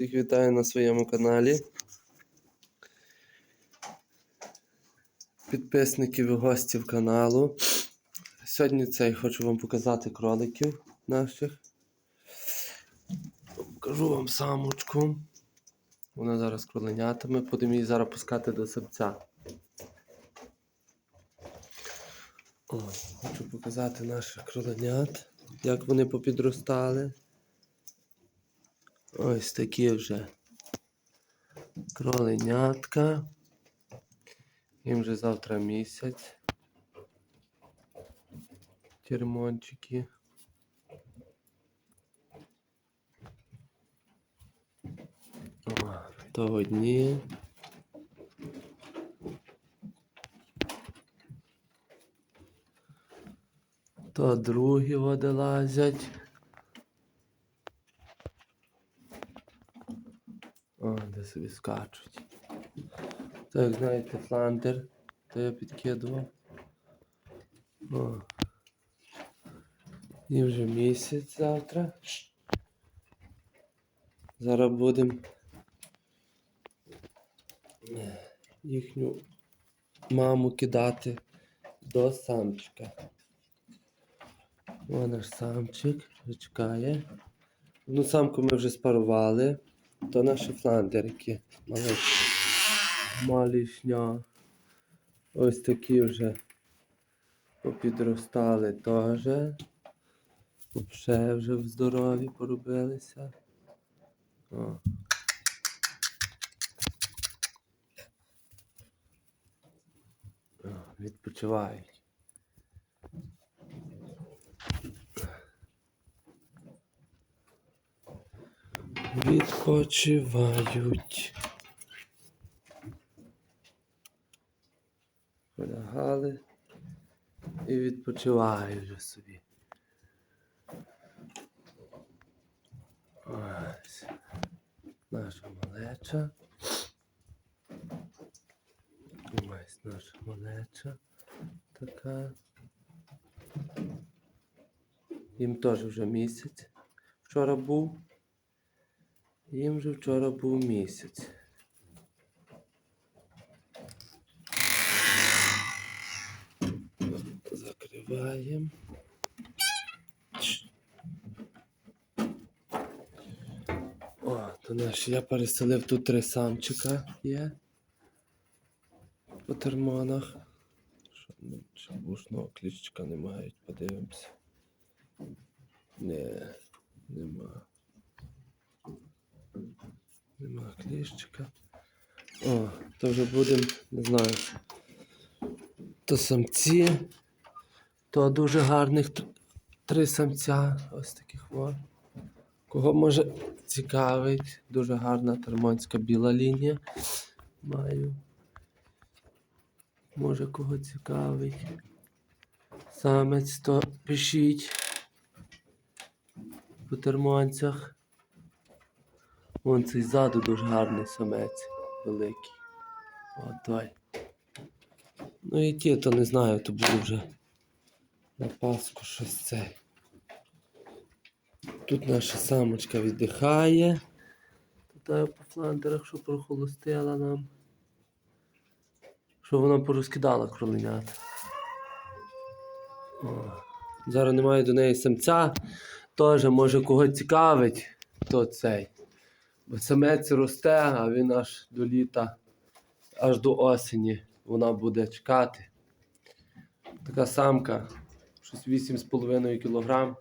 Всіх вітаю на своєму каналі. Підписників і гостів каналу. Сьогодні цей хочу вам показати кроликів наших. Покажу вам самочку. Вона зараз кроленятами. Будемо її зараз пускати до сапця. О, хочу показати наших кроленят, як вони попідростали. Ось такі вже кроленятка. Їм вже завтра місяць. Термончики. О, то одні. То другі води лазять. О, де собі скачуть. Так, знаєте, фландер, то я підкидував. О. І вже місяць завтра. Зараз будемо їхню маму кидати до самчика. О, наш самчик чекає. Одну самку ми вже спарували. То наші фландерики. Малишня. Малішня. Ось такі вже попідростали теж. Ще вже в здорові поробилися. О, відпочивають. Відпочивають. Полягали і відпочивають вже собі. Ось. Наша малеча. Ось наша малеча така. Їм теж вже місяць. Вчора був. Їм вже вчора був місяць. Закриваємо. О, то наш я переселив тут три самчика є. По термонах. Що, ну, чи бушного клічка не мають, подивимося. Не, нема. Нема кліщика. О, то вже будемо, не знаю. То самці. То дуже гарних три самця. Ось таких о. Кого може цікавить, дуже гарна термонська біла лінія. Маю. Може кого цікавить. Самець, то пишіть по термонцях. Вон цей ззаду дуже гарний самець великий. О, той. Ну і ті, то не знаю, то буде вже на Пасху щось це. Тут наша самочка віддихає. Питаю по фландерах, що прохолостила нам. Що вона порозкидала кроленят. О, Зараз немає до неї самця. Теж може кого цікавить, то цей. Самець росте, а він аж до літа, аж до осені вона буде чекати. Така самка, щось 8,5 кг.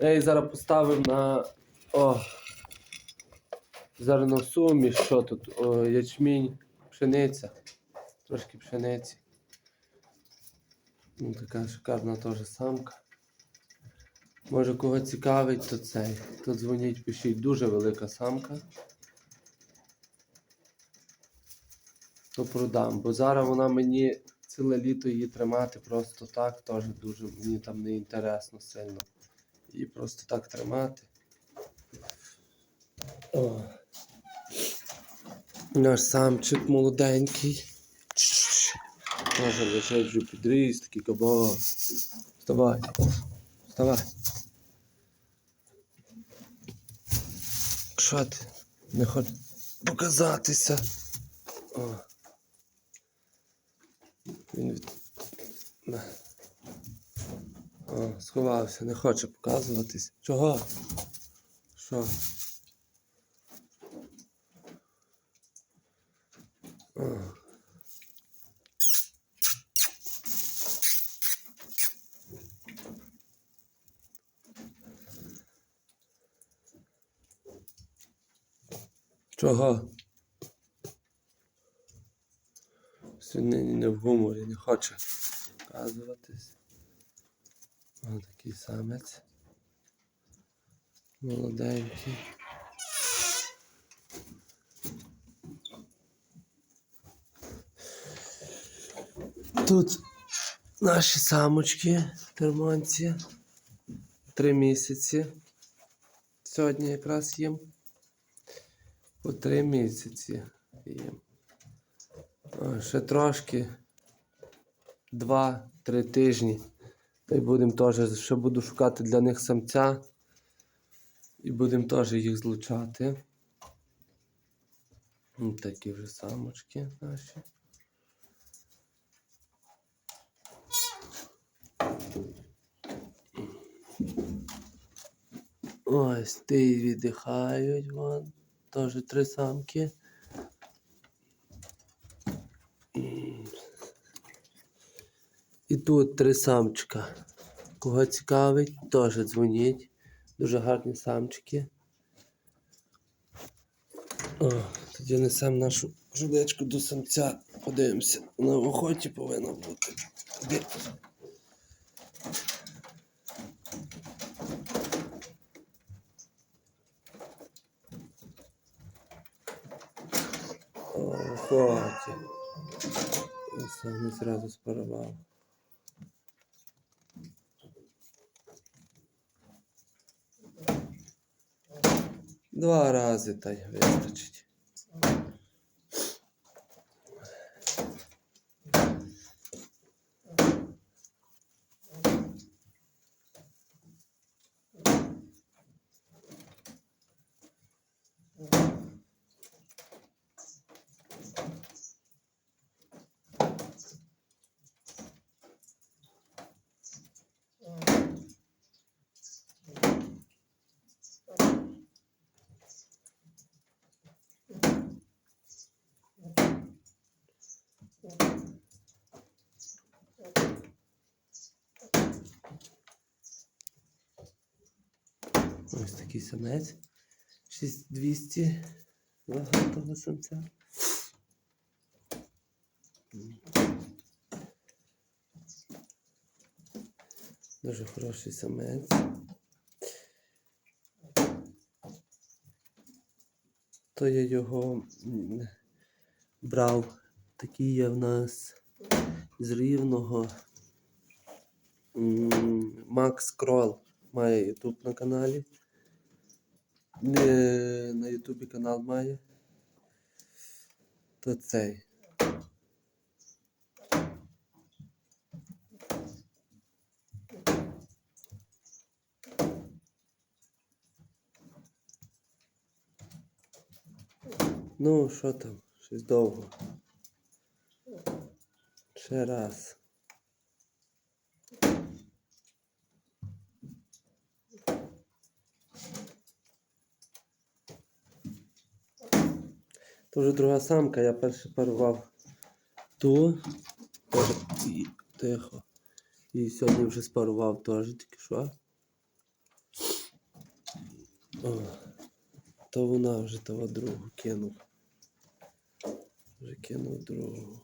Я її зараз поставив на о, зерносуміш, що тут? О, ячмінь, пшениця. Трошки пшениці. Ну, така шикарна теж самка. Може кого цікавить, то цей. То дзвоніть, пишіть. Дуже велика самка. То продам. Бо зараз вона мені ціле літо її тримати просто так, теж дуже мені там не інтересно сильно. Її просто так тримати. О. Наш самчик молоденький. Тоже лежить вже підріс, такий кабан. Вставай. Вставай. Що ти? Не хоч показатися. О. Він від... О, сховався, не хоче показуватись. Чого? Що? Чого? Сьогодні не в гуморі, не хоче показуватись. Ось такий самець. Молоденький. Тут наші самочки, термонці. Три місяці. Сьогодні якраз їм. Три місяці. А, ще трошки. Два-три тижні. Та й будемо теж, ще буду шукати для них самця. І будемо теж їх злучати. Ось такі вже самочки наші. Ось ті віддихають, вон. Теж три самки. І тут три самчика. Кого цікавить, теж дзвоніть. Дуже гарні самчики. О, тоді несемо нашу жудечку до самця. Подивимося. На охоті повинна бути. Охоті. Я сам не зразу спорвав. Два рази та й вистачить. Ось такий самець. 6200 вага того самця. Дуже хороший самець. То я його брав. Такий є в нас з рівного. Макс Крол має YouTube на каналі. Не, на Ютубі канал має. То цей. Ну, що там? Щось довго. Ще раз. То вже друга самка, я перше парував ту. Теж і тихо. І сьогодні вже спарував теж тільки що. То вона вже того другу кинув. Вже кинув другу.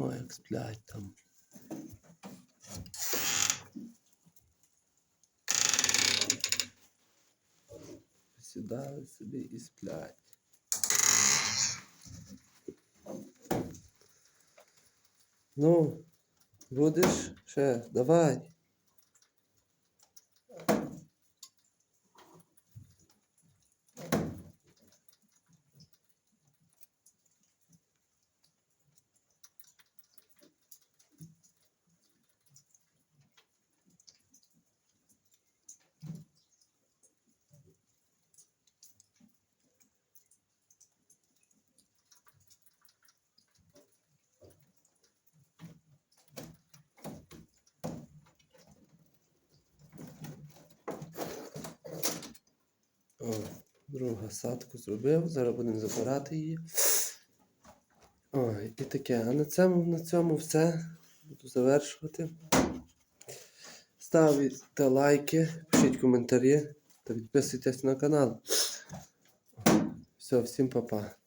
Ой, як сплять там. Сідали собі і сплять. Ну, будеш ще, давай. О, друга садку зробив, зараз будемо забирати її. О, і таке. А на цьому, на цьому все. Буду завершувати. Ставте лайки, пишіть коментарі та підписуйтесь на канал. Все, всім па-па.